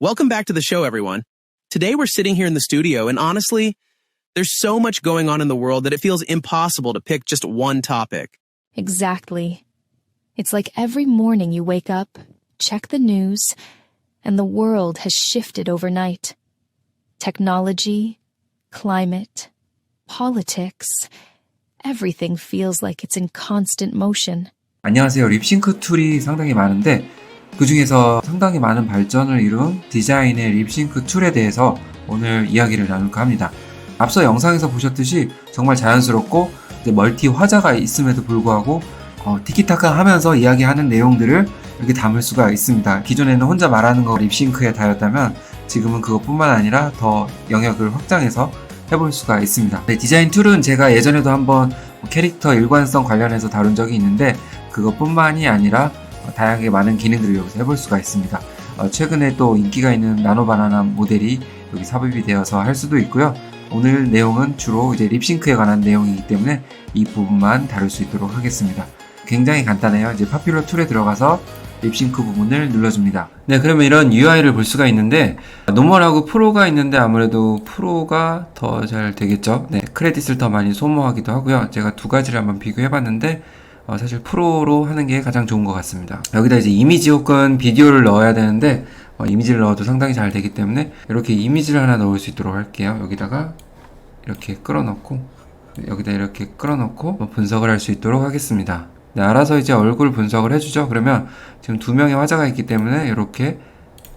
Welcome back to the show, everyone. Today we're sitting here in the studio, and honestly, there's so much going on in the world that it feels impossible to pick just one topic. Exactly. It's like every morning you wake up, check the news, and the world has shifted overnight. Technology, climate, politics, everything feels like it's in constant motion. 안녕하세요. 립싱크 툴이 상당히 많은데 그 중에서 상당히 많은 발전을 이룬 디자인의 립싱크 툴에 대해서 오늘 이야기를 나눌까 합니다. 앞서 영상에서 보셨듯이 정말 자연스럽고 멀티 화자가 있음에도 불구하고 어, 티키타카 하면서 이야기하는 내용들을 이렇게 담을 수가 있습니다. 기존에는 혼자 말하는 거 립싱크에 다였다면 지금은 그것뿐만 아니라 더 영역을 확장해서 해볼 수가 있습니다. 네, 디자인 툴은 제가 예전에도 한번 캐릭터 일관성 관련해서 다룬 적이 있는데 그것뿐만이 아니라 어, 다양하게 많은 기능들을 여기서 해볼 수가 있습니다. 어, 최근에 또 인기가 있는 나노 바나나 모델이 여기 삽입이 되어서 할 수도 있고요. 오늘 내용은 주로 이제 립싱크에 관한 내용이기 때문에 이 부분만 다룰 수 있도록 하겠습니다. 굉장히 간단해요. 이제 파퓰러 툴에 들어가서 립싱크 부분을 눌러줍니다. 네, 그러면 이런 UI를 볼 수가 있는데 노멀하고 프로가 있는데 아무래도 프로가 더 잘 되겠죠. 네, 크레딧을 더 많이 소모하기도 하고요. 제가 두 가지를 한번 비교해봤는데 어, 사실 프로로 하는 게 가장 좋은 것 같습니다. 여기다 이제 이미지 혹은 비디오를 넣어야 되는데 어, 이미지를 넣어도 상당히 잘 되기 때문에 이렇게 이미지를 하나 넣을 수 있도록 할게요. 여기다가 이렇게 끌어넣고 여기다 이렇게 끌어넣고 뭐 분석을 할 수 있도록 하겠습니다. 네, 알아서 이제 얼굴 분석을 해주죠. 그러면 지금 두 명의 화자가 있기 때문에 이렇게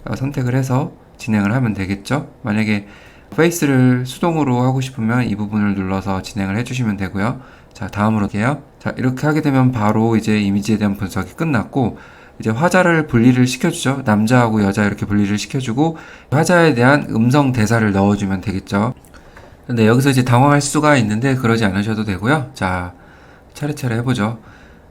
어, 선택을 해서 진행을 하면 되겠죠. 만약에 페이스를 수동으로 하고 싶으면 이 부분을 눌러서 진행을 해주시면 되고요. 자, 다음으로 게요. 자, 이렇게 하게 되면 바로 이제 이미지에 대한 분석이 끝났고, 이제 화자를 분리를 시켜주죠. 남자하고 여자 이렇게 분리를 시켜주고, 화자에 대한 음성 대사를 넣어주면 되겠죠. 근데 여기서 이제 당황할 수가 있는데, 그러지 않으셔도 되고요. 자, 차례차례 해보죠.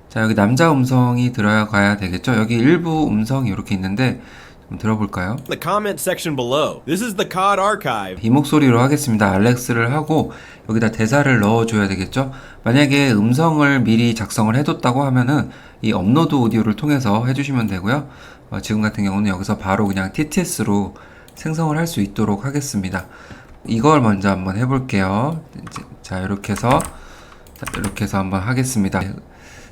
자, 여기 남자 음성이 들어가야 되겠죠. 여기 일부 음성이 이렇게 있는데, 좀 들어볼까요? the comment section below. This is the COD archive. 이 목소리로 하겠습니다. 알렉스를 하고 여기다 대사를 넣어줘야 되겠죠. 만약에 음성을 미리 작성을 해뒀다고 하면은 이 업로드 오디오를 통해서 해주시면 되고요. 어, 지금 같은 경우는 여기서 바로 그냥 TTS로 생성을 할 수 있도록 하겠습니다. 이걸 먼저 한번 해볼게요. 자 이렇게 해서 자, 이렇게 해서 한번 하겠습니다.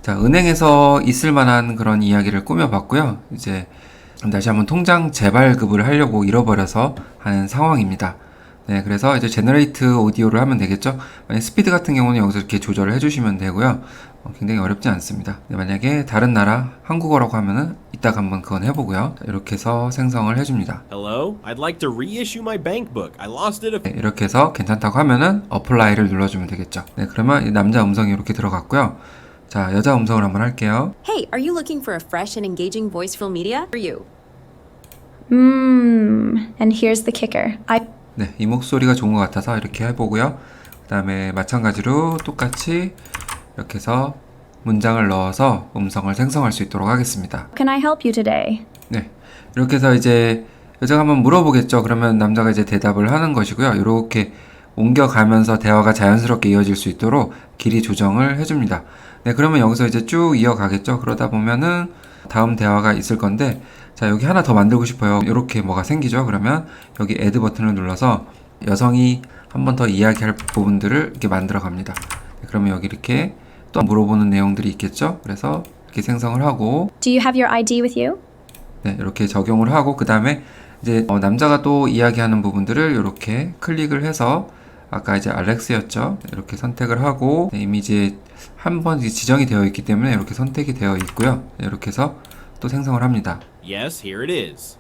자 은행에서 있을 만한 그런 이야기를 꾸며봤고요. 이제 다시 한번 통장 재발급을 하려고 잃어버려서 하는 상황입니다. 네, 그래서 이제 제너레이트 오디오를 하면 되겠죠. 만약 스피드 같은 경우는 여기서 이렇게 조절을 해주시면 되고요. 어, 굉장히 어렵지 않습니다. 네, 만약에 다른 나라 한국어라고 하면은 이따가 한번 그건 해보고요. 자, 이렇게 해서 생성을 해줍니다. Hello, I'd like to reissue my bank book. I lost it a 네, 이렇게 해서 괜찮다고 하면은 어플라이를 눌러주면 되겠죠. 네, 그러면 이 남자 음성이 이렇게 들어갔고요. 자, 여자 음성을 한번 할게요. Hey, are you looking for a fresh and engaging voice filled media? For you. Mmm. And here's the kicker. I 네, 이 목소리가 좋은 것 같아서 이렇게 해보고요. 그 다음에 마찬가지로 똑같이 이렇게 해서 문장을 넣어서 음성을 생성할 수 있도록 하겠습니다. can I help you today? 네, 이렇게 해서 이제 여자가 한번 물어보겠죠. 그러면 남자가 이제 대답을 하는 것이고요. 이렇게 옮겨가면서 대화가 자연스럽게 이어질 수 있도록 길이 조정을 해줍니다. 네, 그러면 여기서 이제 쭉 이어가겠죠. 그러다 보면은 다음 대화가 있을 건데, 자, 여기 하나 더 만들고 싶어요. 이렇게 뭐가 생기죠. 그러면 여기 애드 버튼을 눌러서 여성이 한 번 더 이야기할 부분들을 이렇게 만들어 갑니다. 네, 그러면 여기 이렇게 또 물어보는 내용들이 있겠죠. 그래서 이렇게 생성을 하고, Do you have your ID with you? 네, 이렇게 적용을 하고 그 다음에 이제 어, 남자가 또 이야기하는 부분들을 이렇게 클릭을 해서 아까 이제 알렉스였죠. 네, 이렇게 선택을 하고 네, 이미지에 한번 지정이 되어 있기 때문에 이렇게 선택이 되어 있고요. 네, 이렇게 해서 또 생성을 합니다. Yes, here it is.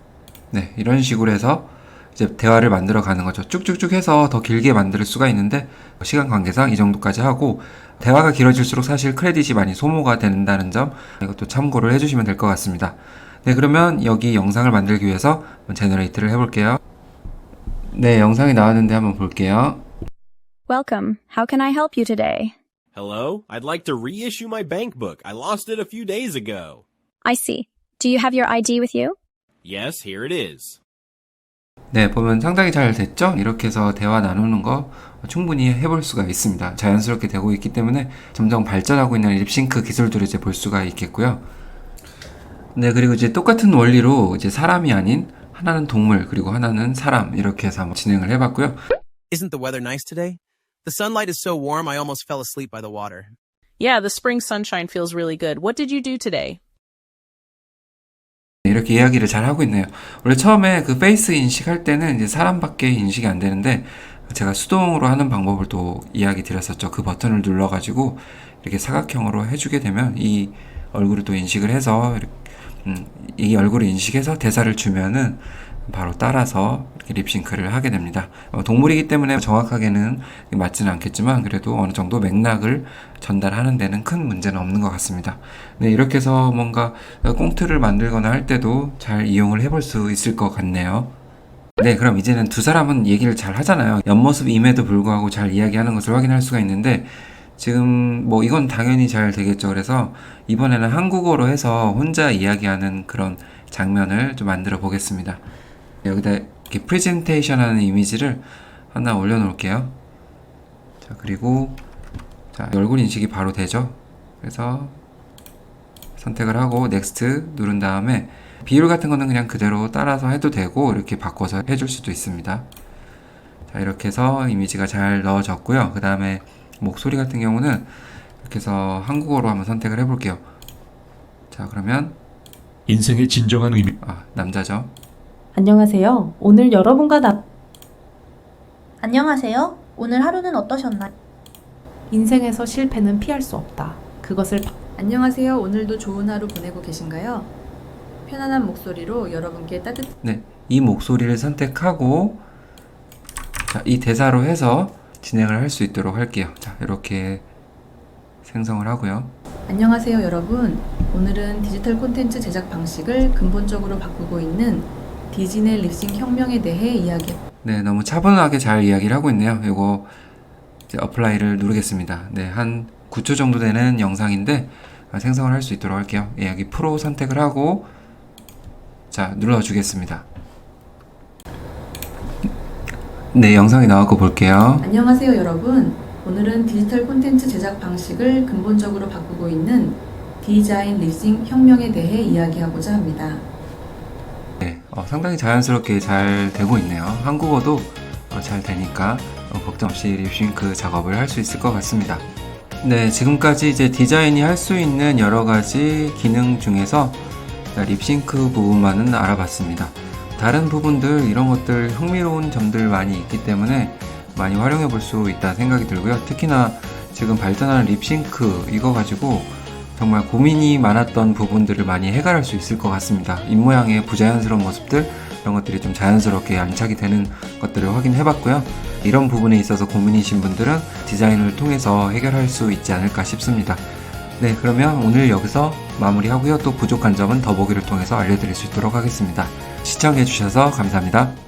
네, 이런 식으로 해서 이제 대화를 만들어 가는 거죠. 쭉쭉쭉 해서 더 길게 만들 수가 있는데 시간 관계상 이 정도까지 하고 대화가 길어질수록 사실 크레딧이 많이 소모가 된다는 점 이것도 참고를 해주시면 될 것 같습니다. 네, 그러면 여기 영상을 만들기 위해서 제너레이트를 해볼게요. 네, 영상이 나왔는데 한번 볼게요. Welcome. How can I help you today? Hello, I'd like to reissue my bank book. I lost it a few days ago. I see. Do you have your ID with you? Yes, here it is. 네, 보면 상당히 잘 됐죠? 이렇게 해서 대화 나누는 거 충분히 해볼 수가 있습니다. 자연스럽게 되고 있기 때문에 점점 발전하고 있는 립싱크 기술들을 이제 볼 수가 있겠고요. 네, 그리고 이제 똑같은 원리로 이제 사람이 아닌 하나는 동물 그리고 하나는 사람 이렇게 해서 한번 진행을 해봤고요. Isn't the weather nice today? The sunlight is so warm I almost fell asleep by the water. Yeah, the spring sunshine feels really good. What did you do today? 이렇게 이야기를 잘 하고 있네요. 원래 처음에 그 페이스 인식할 때는 이제 사람밖에 인식이 안 되는데 제가 수동으로 하는 방법을 또 이야기 드렸었죠. 그 버튼을 눌러가지고 이렇게 사각형으로 해주게 되면 이 얼굴을 또 인식을 해서 음, 이 얼굴을 인식해서 대사를 주면은 바로 따라서 립싱크를 하게 됩니다. 어, 동물이기 때문에 정확하게는 맞지는 않겠지만 그래도 어느 정도 맥락을 전달하는 데는 큰 문제는 없는 것 같습니다. 네, 이렇게 해서 뭔가 꽁트를 만들거나 할 때도 잘 이용을 해볼 수 있을 것 같네요. 네, 그럼 이제는 두 사람은 얘기를 잘 하잖아요. 옆모습임에도 불구하고 잘 이야기하는 것을 확인할 수가 있는데, 지금 뭐 이건 당연히 잘 되겠죠. 그래서 이번에는 한국어로 해서 혼자 이야기하는 그런 장면을 좀 만들어 보겠습니다. 여기다 이렇게 프레젠테이션 하는 이미지를 하나 올려놓을게요. 자, 그리고 자, 얼굴 인식이 바로 되죠. 그래서 선택을 하고 넥스트 누른 다음에 비율 같은 거는 그냥 그대로 따라서 해도 되고 이렇게 바꿔서 해줄 수도 있습니다. 자 이렇게 해서 이미지가 잘 넣어졌고요. 그 다음에 목소리 같은 경우는 이렇게 해서 한국어로 한번 선택을 해볼게요. 자 그러면 인생의 진정한 의미. 아 남자죠. 안녕하세요. 오늘 여러분과 나 안녕하세요. 오늘 하루는 어떠셨나요? 인생에서 실패는 피할 수 없다. 그것을 바- 안녕하세요. 오늘도 좋은 하루 보내고 계신가요? 편안한 목소리로 여러분께 따뜻 네, 이 목소리를 선택하고 자, 이 대사로 해서 진행을 할 수 있도록 할게요. 자, 이렇게 생성을 하고요. 안녕하세요, 여러분. 오늘은 디지털 콘텐츠 제작 방식을 근본적으로 바꾸고 있는 디즈니 립싱 혁명에 대해 이야기 네, 너무 차분하게 잘 이야기를 하고 있네요. 이거 이제 어플라이를 누르겠습니다. 네, 한 9초 정도 되는 영상인데 아, 생성을 할 수 있도록 할게요. 예, 여기 프로 선택을 하고 자, 눌러주겠습니다. 네, 영상이 나왔고 볼게요. 안녕하세요, 여러분. 오늘은 디지털 콘텐츠 제작 방식을 근본적으로 바꾸고 있는 디자인 립싱 혁명에 대해 이야기하고자 합니다. 네, 어, 상당히 자연스럽게 잘 되고 있네요. 한국어도 어, 잘 되니까 어, 걱정 없이 립싱크 작업을 할 수 있을 것 같습니다. 네, 지금까지 이제 디자인이 할 수 있는 여러 가지 기능 중에서 립싱크 부분만은 알아봤습니다. 다른 부분들 이런 것들 흥미로운 점들 많이 있기 때문에 많이 활용해 볼 수 있다 생각이 들고요. 특히나 지금 발전하는 립싱크 이거 가지고 정말 고민이 많았던 부분들을 많이 해결할 수 있을 것 같습니다. 입모양의 부자연스러운 모습들 이런 것들이 좀 자연스럽게 안착이 되는 것들을 확인해 봤고요. 이런 부분에 있어서 고민이신 분들은 디자인을 통해서 해결할 수 있지 않을까 싶습니다. 네, 그러면 오늘 여기서 마무리하고요. 또 부족한 점은 더보기를 통해서 알려드릴 수 있도록 하겠습니다. 시청해 주셔서 감사합니다.